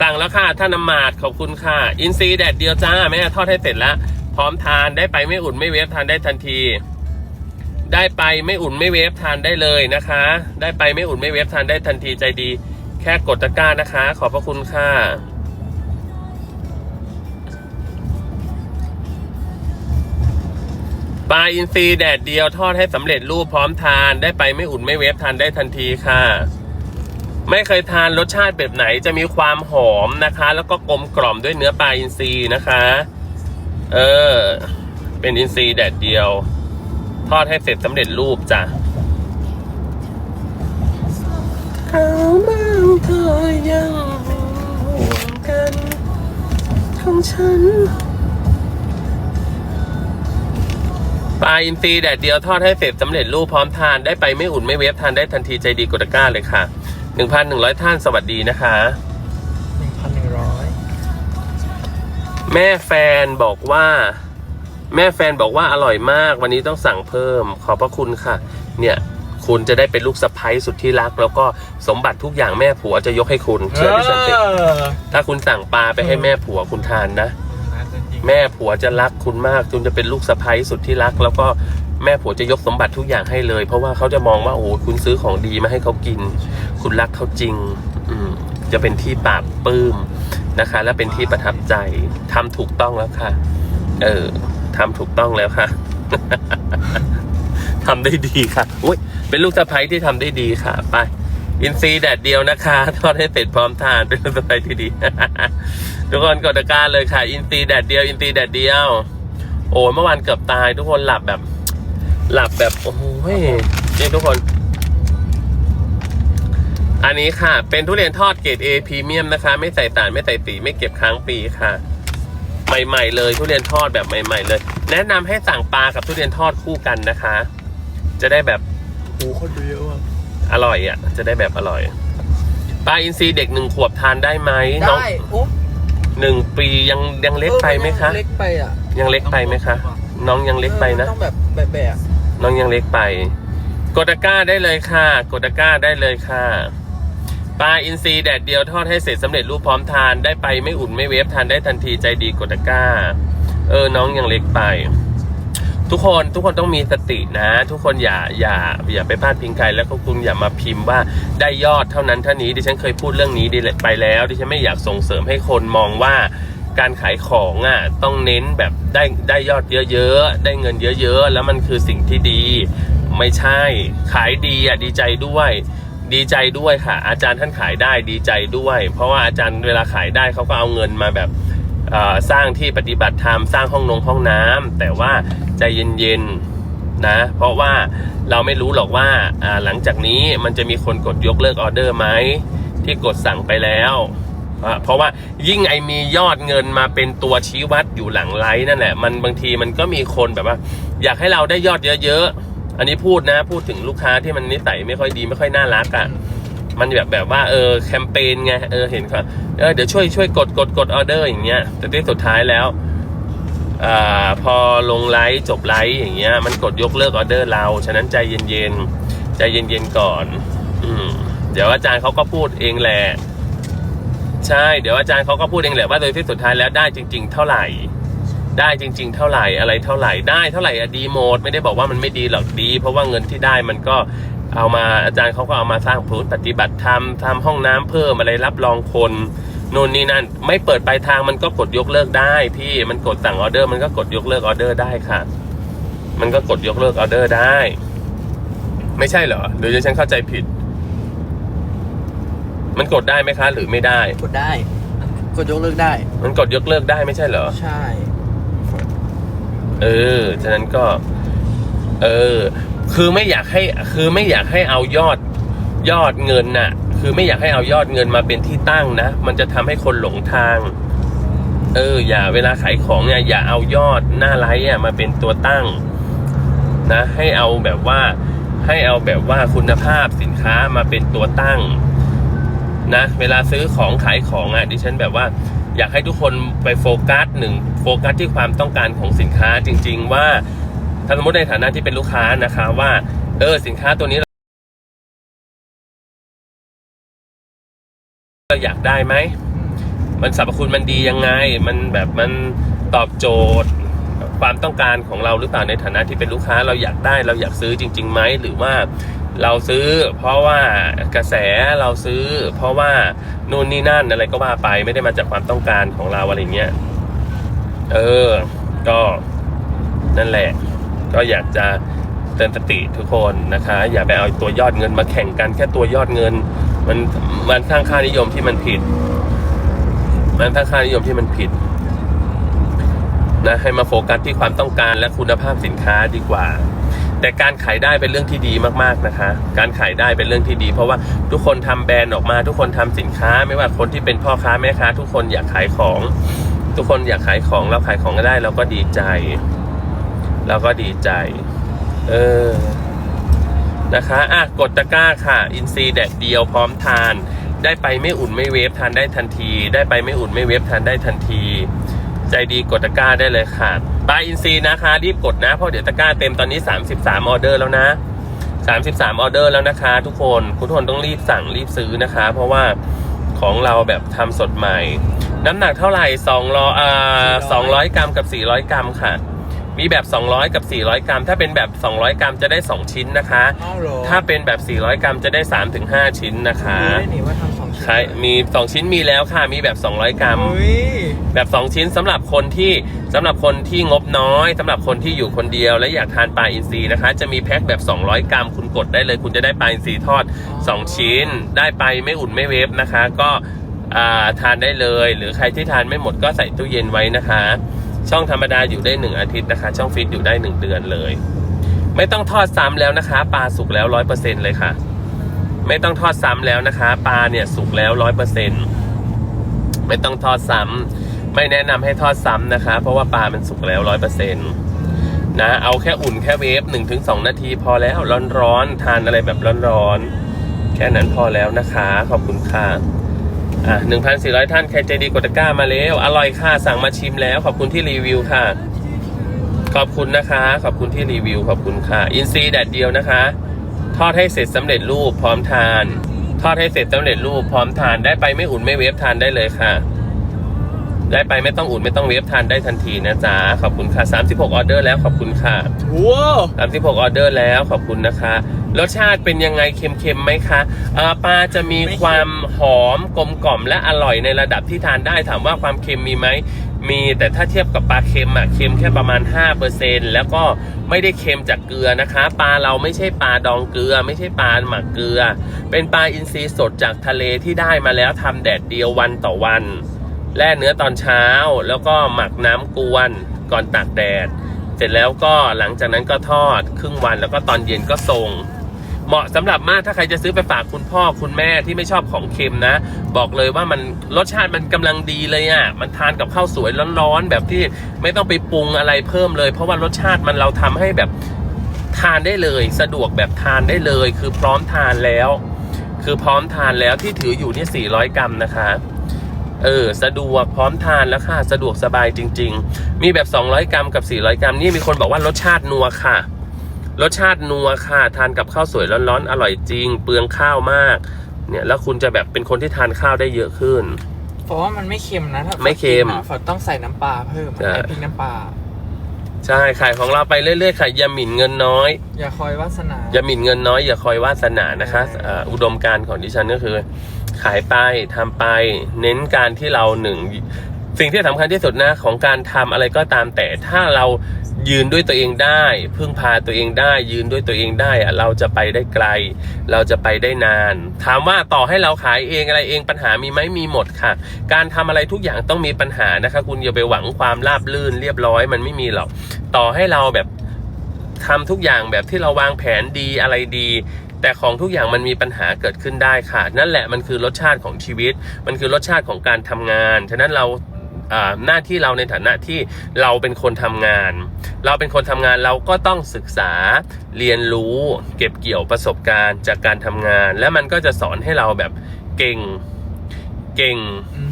สั่งแล้วค่ะท่านน้ำมาดขอบคุณค่ะอินซีแดดเดียวจ้าแม่ทอดให้เสร็จแล้ว พร้อมทานได้ไปไม่อุ่นไม่เวฟทานได้ทันที ได้ไปไม่อุ่นไม่เวฟทานได้เลยนะคะ ได้ไปไม่อุ่นไม่เวฟทานได้ทันทีใจดี แค่กดตะกร้านะคะ ขอบพระคุณค่ะปลาอินทรีแดดเดียวทอดให้สำเร็จรูปพร้อมทานได้ไปไม่อุ่นไม่เวฟทานได้ทันทีค่ะ ไม่เคยทานรสชาติแบบไหนจะมีความหอมนะคะ แล้วก็กลมกล่อมด้วยเนื้อปลาอินทรีนะคะ เออ เป็นอินทรีแดดเดียว ทอดให้เสร็จสำเร็จรูปจ้ะเขาบ้างเธอยังห่วงกันของฉันปลาอินทรีแดดเดียวทอดให้เสร็จสำเร็จรูปพร้อมทานได้ไปไม่อุ่นไม่เวฟทานได้ทันทีใจดีกดตะกร้าเลยค่ะ 1,100ท่านสวัสดีนะคะ หนึ่งพันหนึ่งร้อยแม่แฟนบอกว่า แม่แฟนบอกว่าอร่อยมาก วันนี้ต้องสั่งเพิ่ม ขอบพระคุณค่ะ เนี่ย คุณจะได้เป็นลูกสะใภ้สุดที่รัก แล้วก็สมบัติทุกอย่างแม่ผัวจะยกให้คุณเชื่อดิฉันสิถ้าคุณสั่งปลาไปให้แม่ผัวคุณทานนะ แม่ผัวจะรักคุณมากจนจะเป็นลูกสะใภ้สุดที่รัก แล้วก็ แม่ผัวจะยกสมบัติทุกอย่างให้เลย เพราะว่าเขาจะมองว่าโอ้โหคุณซื้อของดีมาให้เขากิน คุณรักเขาจริง อืจะเป็นที่ปราบปลื้มนะคะ และเป็นที่ประทับใจทำถูกต้องแล้วค่ะ เออทำถูกต้องแล้วค่ะทำได้ดีค่ะอุ้ยเป็นลูกสะใภ้ที่ทำได้ดีค่ะ ไป อินซีแดดเดียวนะคะทอดให้เสร็จพร้อมทานเป็นลูกสะใภ้ที่ดีทุกคนกดตะกร้าเลยค่ะ อินซีแดดเดียว อินซีแดดเดียว โอ้เมื่อวานเกือบตาย ทุกคนหลับแบบ หลับแบบโอ้โหนี่ทุกคน อันนี้ค่ะ เป็นทุเรียนทอดเกรด A พรีเมียมนะคะ ไม่ใส่สารไม่ใส่สีไม่เก็บค้างปีค่ะ ใหม่ ๆ เลย ทุเรียนทอดแบบใหม่ ๆ เลย แนะนำให้สั่งปลากับทุเรียนทอดคู่กันนะคะ จะได้แบบโอ้คนดูเยอะอะอร่อยอะ จะได้แบบอร่อยปลาอินทรีเด็กหนึ่งขวบทานได้ไหมน้องได้โอ้หนึ่งปียังยังเล็กไปไหมคะเล็กไปอะยังเล็กไปไหมคะ น้องยังเล็กไปนะออต้องแบบแบะ น้องยังเล็กไป กดตะกร้าได้เลยค่ะ กดตะกร้าได้เลยค่ะปลาอินทรีแดดเดียวทอดให้เสร็จสำเร็จรูปพร้อมทานได้ไปไม่อุ่นไม่เวฟทานได้ทันทีใจดีกดตะกร้า เออน้องยังเล็กไป ทุกคนทุกคนต้องมีสตินะ ทุกคนอย่าอย่าอย่าไปพลาดพิงใครแล้วก็คุณอย่ามาพิมพ์ว่าได้ยอดเท่านั้นเท่านี้ดิฉันเคยพูดเรื่องนี้ดีไปแล้ว ดิฉันไม่อยากส่งเสริมให้คนมองว่า การขายของอะต้องเน้นแบบได้ได้ยอดเยอะๆ ได้เงินเยอะๆ แล้วมันคือสิ่งที่ดี ไม่ใช่ขายดีอะดีใจด้วย ดีใจด้วยค่ะ อาจารย์ท่านขายได้ดีใจด้วย เพราะว่าอาจารย์เวลาขายได้เขาก็เอาเงินมาแบบสร้างที่ปฏิบัติธรรมสร้างห้องนงห้องน้ำแต่ว่าใจเย็นๆนะเพราะว่าเราไม่รู้หรอกว่าหลังจากนี้มันจะมีคนกดยกเลิกออเดอร์ไหมที่กดสั่งไปแล้ว เพราะว่ายิ่งไอมียอดเงินมาเป็นตัวชี้วัดอยู่หลังไลฟ์นั่นแหละ มันบางทีมันก็มีคนแบบว่า อยากให้เราได้ยอดเยอะๆ อันนี้พูดนะ พูดถึงลูกค้าที่มันนิสัยไม่ค่อยดีไม่ค่อยน่ารักอะ่ะมันแบบแบบว่าเออแคมเปญไงเออเห็นเขาเออเดี๋ยวช่วยช่วยกดกดกดออเดอร์อย่างเงี้ยแต่ที่สุดท้ายแล้วอ่าพอลงไลฟ์จบไลฟ์อย่างเงี้ย มันกดยกเลิกออเดอร์เรา ฉะนั้นใจเย็นๆใจเย็นๆก่อน อืมเดี๋ยวอาจารย์เขาก็พูดเองแหละ ใช่ เดี๋ยวอาจารย์เขาก็พูดเองแหละว่าโดยที่สุดท้ายแล้วได้จริง ๆ เท่าไหร่ ได้จริง ๆ เท่าไหร่อะไรเท่าไหร่ได้เท่าไหร่อะดีโมดไม่ได้บอกว่ามันไม่ดีหรอกดี เพราะว่าเงินที่ได้มันก็เอามาอาจารย์เขาก็เอามาสร้างพื้นปฏิบัติธรรมทำห้องน้ำเพิ่มอะไรรับรองคนนู่นนี่นั่นไม่เปิดปลายทางมันก็กดยกเลิกได้พี่มันกดสั่งออเดอร์มันก็กดยกเลิกออเดอร์ได้ค่ะ มันก็กดยกเลิกออเดอร์ได้ ไม่ใช่เหรอหรือจะฉันเข้าใจผิด มันกดได้ไหมคะ หรือไม่ได้ๆกดได้ กดยกเลิกได้ มันกดยกเลิกได้ไม่ใช่เหรอ ใช่ เออ ฉะนั้นก็ เออ คือไม่อยากให้ คือไม่อยากให้เอายอดยอดเงินน่ะ คือไม่อยากให้เอายอดเงินมาเป็นที่ตั้งนะ มันจะทำให้คนหลงทาง เออ อย่าเวลาขายของเนี่ยอย่าเอายอดหน้าไลฟ์อะมาเป็นตัวตั้ง นะ ให้เอาแบบว่า ให้เอาแบบว่าคุณภาพสินค้ามาเป็นตัวตั้ง นะเวลาซื้อของขายของอะดิฉันแบบว่า อยากให้ทุกคนไปโฟกัสหนึ่งโฟกัสที่ความต้องการของสินค้าจริง ๆ ว่าถ้าสมมติในฐานะที่เป็นลูกค้านะคะว่าเออสินค้าตัวนี้เราอยากได้ไหม มันสรรพคุณมันดียังไง มันแบบมันตอบโจทย์ ความต้องการของเราหรือเปล่าในฐานะที่เป็นลูกค้าเราอยากได้เราอยากซื้อจริงๆไหมหรือว่า เราซื้อเพราะว่ากระแสเราซื้อ เพราะว่านู่นนี่นั่นอะไรก็ว่าไปไม่ได้มาจากความต้องการของเราอะไรเงี้ยเออ ก็นั่นแหละ ก็อยากจะเตือนสติทุกคนนะคะ อย่าไปเอาตัวยอดเงินมาแข่งกันแค่ตัวยอดเงิน มันมันสร้างค่านิยมที่มันผิด มันสร้างค่านิยมที่มันผิดนะให้มาโฟกัสที่ความต้องการและคุณภาพสินค้าดีกว่า แต่การขายได้เป็นเรื่องที่ดีมากๆนะคะ การขายได้เป็นเรื่องที่ดี เพราะว่าทุกคนทำแบรนด์ออกมา ทุกคนทำสินค้า ไม่ว่าคนที่เป็นพ่อค้าแม่ค้า ทุกคนอยากขายของ ทุกคนอยากขายของเราขายของก็ได้เราก็ดีใจเราก็ดีใจ เออนะคะอะกดตะกร้าค่ะ อินซีแดดเดียวพร้อมทาน ได้ไปไม่อุ่นไม่เวฟทานได้ทันที ได้ไปไม่อุ่นไม่เวฟทานได้ทันที ใจดีกดตะกร้าได้เลยค่ะ ปลาอินซีนะคะ รีบกดนะ เพราะเดี๋ยวตะกร้าเต็มตอนนี้ 33 ออเดอร์แล้วนะ 33 ออเดอร์แล้วนะคะ ทุกคนทุกคนต้องรีบสั่งรีบซื้อนะคะ เพราะว่าของเราแบบทำสดใหม่ น้ำหนักเท่าไหร่2รออ่า200 กรัมกับ 400 กรัมค่ะ มีแบบ 200 กับ 400 กรัม ถ้าเป็นแบบ 200 กรัมจะได้ 2 ชิ้นนะคะอ้าวเหรอถ้าเป็นแบบ 400 กรัมจะได้ 3-5 ชิ้นนะคะรู้ได้หนิว่าทำสองชิ้นใช่มี 2 ชิ้นมีแล้วค่ะ มีแบบ 200 กรัมเฮ้ยแบบ 2 ชิ้นสำหรับคนที่ สำหรับคนที่งบน้อยสำหรับคนที่อยู่คนเดียว และอยากทานปลาอินทรีนะคะ จะมีแพ็คแบบ 200 กรัม คุณกดได้เลย คุณจะได้ปลาอินทรีทอด 2 ชิ้น ได้ไปไม่อุ่นไม่เวฟนะคะ ก็ทานได้เลย หรือใครที่ทานไม่หมดก็ใส่ตู้เย็นไว้นะคะ ช่องธรรมดาอยู่ได้ 1 อาทิตย์นะคะ ช่องฟิตอยู่ได้ 1 เดือนเลย ไม่ต้องทอดซ้ำแล้วนะคะปลาสุกแล้วร้อยเปอร์เซ็นเลยค่ะ ไม่ต้องทอดซ้ำแล้วนะคะ ปลาเนี่ยสุกแล้วร้อยเปอร์เซ็นไม่ต้องทอดซ้ำ ไม่แนะนำให้ทอดซ้ำนะคะ เพราะว่าปลามันสุกแล้วร้อยเปอร์เซ็นต์นะ เอาแค่อุ่นแค่เวฟหนึ่งถึงสองนาทีพอแล้วร้อนๆทานอะไรแบบร้อนๆแค่นั้นพอแล้วนะคะ ขอบคุณค่ะอะหนึ่งพันสี่ร้อยท่านใครใจดีกดตะก้ามาแล้วอร่อยค่ะสั่งมาชิมแล้ว ขอบคุณที่รีวิวค่ะ ขอบคุณนะคะ ขอบคุณที่รีวิว ขอบคุณค่ะ อินซีแดดเดียวนะคะ ทอดให้เสร็จสำเร็จรูปพร้อมทาน ทอดให้เสร็จสำเร็จรูปพร้อมทานได้ไปไม่อุ่นไม่เวฟทานได้เลยค่ะ ได้ไปไม่ต้องอุ่นไม่ต้องเวฟทานได้ทันทีนะจ๊ะขอบคุณค่ะ 36 ออเดอร์แล้วขอบคุณค่ะว้าว36 ออเดอร์แล้วขอบคุณนะคะ รสชาติเป็นยังไงเค็มๆไหมคะเอ่อปลาจะมีความหอมกลมกล่อมและอร่อยในระดับที่ทานได้ถามว่าความเค็มมีไหมมีแต่ถ้าเทียบกับปลาเค็มอะเค็มแค่ประมาณ 5%แล้วก็ไม่ได้เค็มจากเกลือนะคะ ปลาเราไม่ใช่ปลาดองเกลือ ไม่ใช่ปลาหมักเกลือ เป็นปลาอินทรีย์สดจากทะเลที่ได้มาแล้วทำแดดเดียววันต่อวัน แล่เนื้อตอนเช้า แล้วก็หมักน้ำกวนก่อนตากแดด เสร็จแล้วก็หลังจากนั้นก็ทอดครึ่งวันแล้วก็ตอนเย็นก็ส่งเหมาะสำหรับมากถ้าใครจะซื้อไปฝากคุณพ่อคุณแม่ที่ไม่ชอบของเค็มนะ บอกเลยว่ามันรสชาติมันกำลังดีเลยอะ่ะมันทานกับข้าวสวยร้อนๆแบบที่ไม่ต้องไปปรุงอะไรเพิ่มเลย เพราะว่ารสชาติมันเราทำให้แบบทานได้เลย สะดวกแบบทานได้เลย คือพร้อมทานแล้ว คือพร้อมทานแล้วที่ถืออยู่เนี่ย400 กรัมนะคะ เออ สะดวกพร้อมทานแล้วค่ะ สะดวกสบายจริง ๆ มีแบบ 200 กรัมกับ 400 กรัม นี่มีคนบอกว่ารสชาตินัวค่ะ รสชาตินัวค่ะ ทานกับข้าวสวยร้อนๆ อร่อยจริง เปลืองข้าวมาก เนี่ย แล้วคุณจะแบบเป็นคนที่ทานข้าวได้เยอะขึ้นเพราะว่ามันไม่เค็มนะถ้าไม่เค็มฝากินอะฝาต้องใส่น้ำปลาเพิ่มใช่ใส่พริกน้ำปลาใช่ขายของเราไปเรื่อยๆค่ะอย่าหมิ่นเงินน้อย อย่าคอยวาสนาอย่าหมิ่นเงินน้อยอย่าคอยวาสนานะคะใช่เอ่ออุดมการณ์ของดิฉันก็คือ ขายไปทำไป เน้นการที่เราหนึ่งสิ่งที่สำคัญที่สุดนะของการทำอะไรก็ตามแต่ถ้าเรายืนด้วยตัวเองได้ พึ่งพาตัวเองได้ ยืนด้วยตัวเองได้อะเราจะไปได้ไกล เราจะไปได้นาน ถามว่าต่อให้เราขายเองอะไรเองปัญหามีไหมมีหมดค่ะ การทำอะไรทุกอย่างต้องมีปัญหานะคะ คุณอย่าไปหวังความราบลื่นเรียบร้อยมันไม่มีหรอกต่อให้เราแบบทำทุกอย่างแบบที่เราวางแผนดีอะไรดี แต่ของทุกอย่างมันมีปัญหาเกิดขึ้นได้ค่ะ นั่นแหละมันคือรสชาติของชีวิต มันคือรสชาติของการทำงาน ฉะนั้นเราอ่าหน้าที่เราในฐานะที่เราเป็นคนทำงาน เราเป็นคนทำงานเราก็ต้องศึกษาเรียนรู้ เก็บเกี่ยวประสบการณ์จากการทำงาน และมันก็จะสอนให้เราแบบเก่งเก่งอืม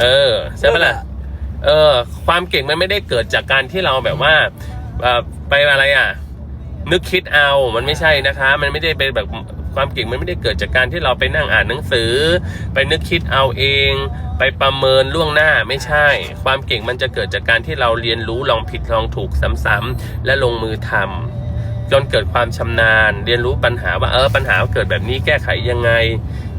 เออใช่ไหมล่ะเออ ความเก่งมันไม่ได้เกิดจากการที่เราแบบว่าเอ่อไปอะไรอะ นึกคิดเอามันไม่ใช่นะคะ มันไม่ได้เป็นแบบความเก่งมันไม่ได้เกิดจากการที่เราไปนั่งอ่านหนังสือ ไปนึกคิดเอาเอง ไปประเมินล่วงหน้าไม่ใช่ ความเก่งมันจะเกิดจากการที่เราเรียนรู้ลองผิดลองถูกซ้ำๆและลงมือทำจนเกิดความชำนาญ เรียนรู้ปัญหาว่าเออปัญหาเกิดแบบนี้แก้ไขยังไง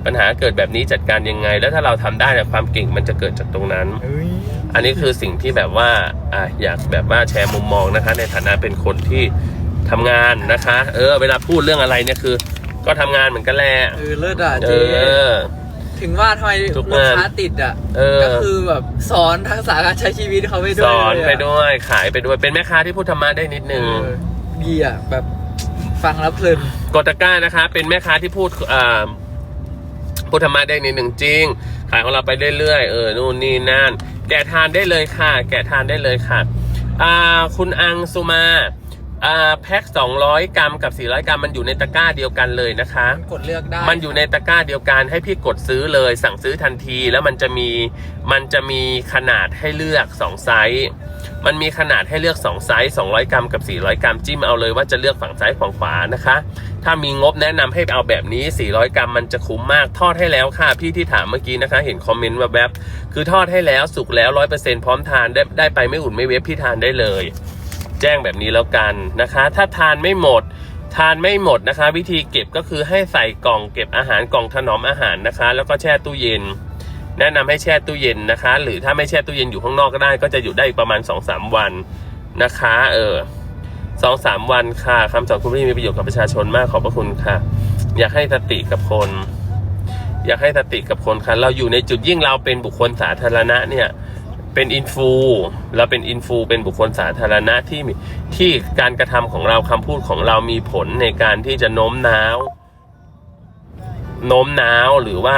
ปัญหาเกิดแบบนี้จัดการยังไง แล้วถ้าเราทำได้เนี่ยความเก่งมันจะเกิดจากตรงนั้นเฮ้ยอันนี้คือสิ่งที่แบบว่าอะอยากแบบว่าแชร์มุมมองนะคะ ในฐานะเป็นคนที่ ทำงานนะคะ เออ เวลาพูดเรื่องอะไรเนี่ยคือ ก็ทำงานเหมือนกันแหละเออเลิศอะเอเจ๊อถึงว่าทำไมทุกลูกงานค้าติดอะเออ ก็คือแบบสอนทักษะการใช้ชีวิตเขาไปด้วยสอนไปเลยะด้วยขายไปด้วยเป็นแม่ค้าที่พูดธรรมะได้นิดนึง เออดีอะแบบฟังแล้วเพลิน กดตะกร้านะคะ เป็นแม่ค้าที่พูดอ่าพูดธรรมะได้นิดหนึ่งจริง ขายของเราไปเรื่อยๆเออนู่นนี่นั่น แกะทานได้เลยค่ะ แกะทานได้เลยค่ะ อ่า คุณอังสุมา อ่าแพ็ค200 กรัมกับ 400 กรัมมันอยู่ในตะกร้าเดียวกันเลยนะคะ กดเลือกได้มันอยู่ในตะกร้าเดียวกันให้พี่กดซื้อเลยสั่งซื้อทันทีแล้วมันจะมีมันจะมีขนาดให้เลือก2ไซส์มันมีขนาดให้เลือก2ไซส์200 กรัมกับ 400 กรัมจิ้มเอาเลยว่าจะเลือกฝั่งซ้ายฝั่งขวานะคะ ถ้ามีงบแนะนำให้เอาแบบนี้ 400 กรัมมันจะคุ้มมากทอดให้แล้วค่ะพี่ที่ถามเมื่อกี้นะคะ เห็นคอมเมนต์แบบแบบๆคือทอดให้แล้วสุกแล้ว100%พร้อมทานได้ได้ไปไม่อุ่นไม่เวฟพี่ทานได้เลยแจ้งแบบนี้แล้วกันนะคะ ถ้าทานไม่หมด ทานไม่หมดนะคะ วิธีเก็บก็คือให้ใส่กล่องเก็บอาหารกล่องถนอมอาหารนะคะ แล้วก็แช่ตู้เย็น แนะนำให้แช่ตู้เย็นนะคะ หรือถ้าไม่แช่ตู้เย็นอยู่ข้างนอกก็ได้ ก็จะอยู่ได้อีกประมาณ2อสวันนะคะ เออสองสามวันค่ะคำสอนคุณพี่มีประโยชน์กับประชาชนมากขอบพระคุณค่ะ อยากให้สติกับคน อยากให้สติกับคนค่ะ เราอยู่ในจุดยิ่งเราเป็นบุคคลสาธารณะเนี่ย เป็นอินฟูเราเป็นอินฟูเป็นบุคคลสาธารณะที่ที่การกระทำของเราคำพูดของเรามีผลในการที่จะโน้มน้าวโน้มน้าวหรือว่า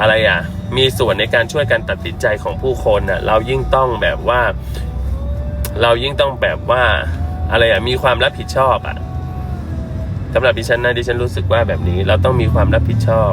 อะไรอะ มีส่วนในการช่วยการตัดสินใจของผู้คนอะ เรายิ่งต้องแบบว่า เรายิ่งต้องแบบว่า อะไรอะ มีความรับผิดชอบอะสำหรับดิฉันนะดิฉันรู้สึกว่าแบบนี้ เราต้องมีความรับผิดชอบ